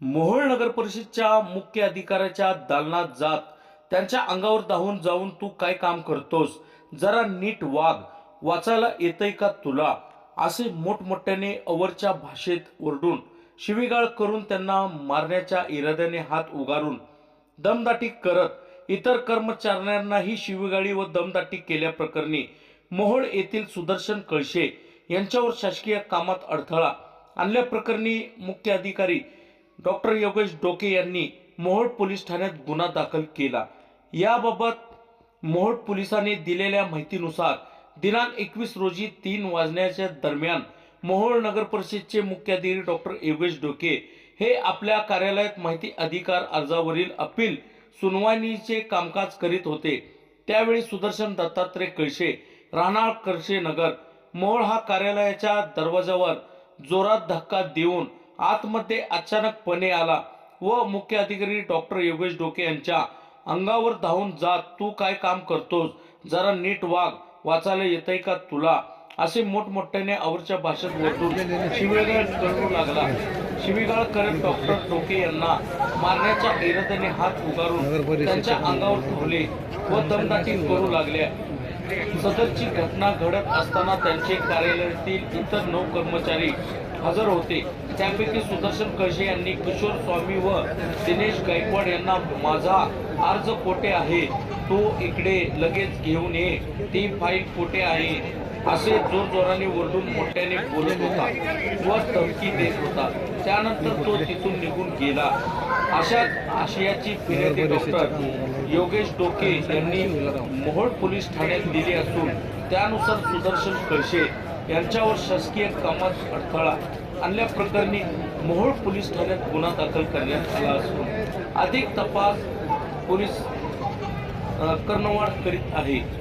मोहोळ नगर परिषदच्या मुख्य अधिकाऱ्याच्या दालनात जात त्यांच्या अंगावर धावून जाऊन तू काय काम करतोस? जरा नीट वाग. वाचायला येतंय का तुला? असे मोठमोठ्याने अवरच्या भाषेत ओरडून शिवीगाळ करून त्यांना मारण्याच्या इराद्याने हात उगारून दमदाटी करत इतर कर्मचाऱ्यांनाही शिवीगाळी व दमदाटी केल्याप्रकरणी मोहोळ येथील सुदर्शन कळशे यांच्यावर शासकीय कामात अडथळा आणल्याप्रकरणी मुख्य अधिकारी डॉक्टर योगेश डोके यांनी मोहोळ पोलीस ठाण्यात गुन्हा दाखल केला. याबाबत मोहोळ पोलिसांनी दिलेल्या माहितीनुसार दिनांक एकवीस रोजी तीन वाजण्याच्या दरम्यान मोहोळ नगर परिषदचे मुख्य अधिकारी डॉक्टर योगेश डोके हे आपल्या कार्यालयात माहिती अधिकार अर्जावरील अपील सुनवाईचे कामकाज करीत होते. त्यावेळी सुदर्शन दत्तात्रय कळशे राहणार कळशे नगर मोहोळ हा कार्यालयाच्या दरवाजावर जोरात धक्का देऊन आतमध्ये अचानकपणे आला व मुख्य अधिकारी डॉक्टर योगेश डोके यांच्या अंगावर धावून जात तू काय काम करतोस? जरा नीट वाग वाचायला येतंय का तुला? असे मोठमोठ्याने आवरच्या भाषेत ओरडून शिवीगाळ करू लागला. शिवीगाळ करत डॉक्टर डोके यांना मारण्याच्या इराद्याने हात उगारून त्यांच्या अंगावर धावले व दमदाटी करू लागल्या. सदरची घटना घडत असताना त्यांचे कार्यालयातील इतर नऊ कर्मचारी हजर होते. त्यापैकी सुदर्शन कळशे यांनी किशोर स्वामी व दिनेश गायकवाड यांना माझा अर्ज कोठे आहे. तो इकडे लगेच घेऊन ये. ती फाईल कोठे आहे. असे जोर जोराने ओरडून मोठ्याने बोलत होता व धमकी देत होता. त्यानंतर तो तिथून निघून गेला. अशा आशयाची फिर्यादी डॉक्टर योगेश डोके यांनी मोहोळ पोलीस ठाण्यात दिली असून त्यानुसार सुदर्शन कळशे यांच्यावर शासकीय कामात अडथळा आणल्याप्रकरणी मोहोळ पोलीस ठाण्यात गुन्हा दाखल करण्यात आला असून अधिक तपास पोलीस अ, कर्णवाड करीत आहे.